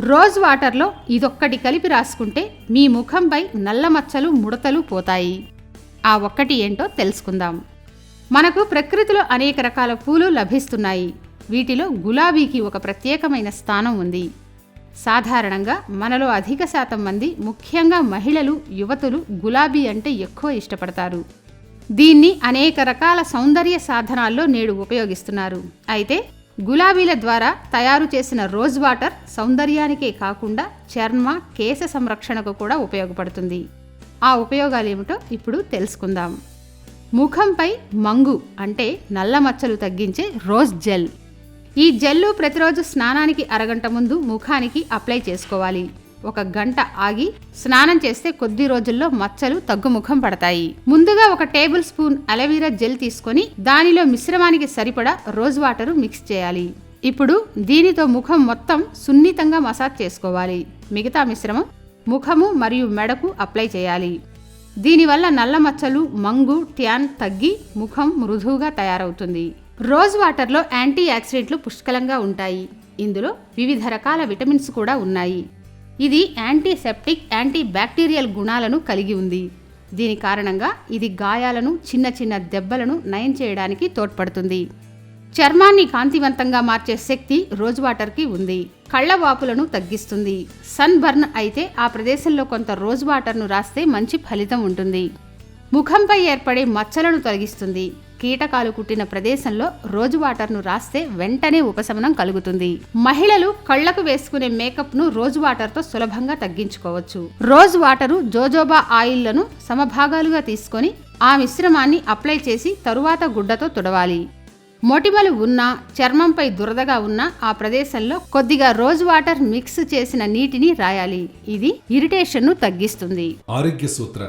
Rose వాటర్లో ఇదొక్కటి కలిపి రాసుకుంటే మీ ముఖంపై నల్ల మచ్చలు ముడతలు పోతాయి. ఆ ఒక్కటి ఏంటో తెలుసుకుందాం. మనకు ప్రకృతిలో అనేక రకాల పూలు లభిస్తున్నాయి. వీటిలో గులాబీకి ఒక ప్రత్యేకమైన స్థానం ఉంది. సాధారణంగా మనలో అధిక శాతం మంది ముఖ్యంగా మహిళలు యువతులు గులాబీ అంటే ఎక్కువ ఇష్టపడతారు. దీన్ని అనేక రకాల సౌందర్య సాధనాల్లో నేడు ఉపయోగిస్తున్నారు. అయితే గులాబీల ద్వారా తయారు చేసిన రోజ్ వాటర్ సౌందర్యానికే కాకుండా చర్మ కేశ సంరక్షణకు కూడా ఉపయోగపడుతుంది. ఆ ఉపయోగాలు ఏమిటో ఇప్పుడు తెలుసుకుందాం. ముఖంపై మంగు అంటే నల్ల మచ్చలు తగ్గించే రోజ్ జెల్. ఈ జెల్లు ప్రతిరోజు స్నానానికి అరగంట ముందు ముఖానికి అప్లై చేసుకోవాలి. ఒక గంట ఆగి స్నానం చేస్తే కొద్ది రోజుల్లో మచ్చలు తగ్గుముఖం పడతాయి. ముందుగా ఒక టేబుల్ స్పూన్ అలవీరా జెల్ తీసుకొని దానిలో మిశ్రమానికి సరిపడా రోజ్ వాటర్ మిక్స్ చేయాలి. ఇప్పుడు దీనితో ముఖం మొత్తం సున్నితంగా మసాజ్ చేసుకోవాలి. మిగతా మిశ్రమం ముఖము మరియు మెడకు అప్లై చేయాలి. దీనివల్ల నల్ల మచ్చలు మంగు ట్యాన్ తగ్గి ముఖం మృదువుగా తయారవుతుంది. రోజ్ వాటర్లో యాంటీ ఆక్సిడెంట్లు పుష్కలంగా ఉంటాయి. ఇందులో వివిధ రకాల విటమిన్స్ కూడా ఉన్నాయి. ఇది యాంటీసెప్టిక్ యాంటీ బ్యాక్టీరియల్ గుణాలను కలిగి ఉంది. దీని కారణంగా ఇది గాయాలను చిన్న చిన్న దెబ్బలను నయం చేయడానికి తోడ్పడుతుంది. చర్మాన్ని కాంతివంతంగా మార్చే శక్తి రోజ్ వాటర్కి ఉంది. కళ్ళ వాపులను తగ్గిస్తుంది. సన్ బర్న్ అయితే ఆ ప్రదేశంలో కొంత రోజ్ వాటర్ను రాస్తే మంచి ఫలితం ఉంటుంది. ముఖంపై ఏర్పడే మచ్చలను తొలగిస్తుంది. కీటకాలు కుట్టిన ప్రదేశంలో రోజు వాటర్ను రాస్తే వెంటనే ఉపశమనం కలుగుతుంది. మహిళలు కళ్ళకు వేసుకునే మేకప్ను రోజు వాటర్తో సులభంగా తగ్గించుకోవచ్చు. రోజు వాటరు జోజోబా ఆయిల్లను సమభాగాలుగా తీసుకొని ఆ మిశ్రమాన్ని అప్లై చేసి తరువాత గుడ్డతో తుడవాలి. మొటిమలు ఉన్నా చర్మంపై దురదగా ఉన్న ఆ ప్రదేశంలో కొద్దిగా రోజ్ వాటర్ మిక్స్ చేసిన నీటిని రాయాలి. ఇది ఇరిటేషన్ను తగ్గిస్తుంది. ఆరోగ్య సూత్ర.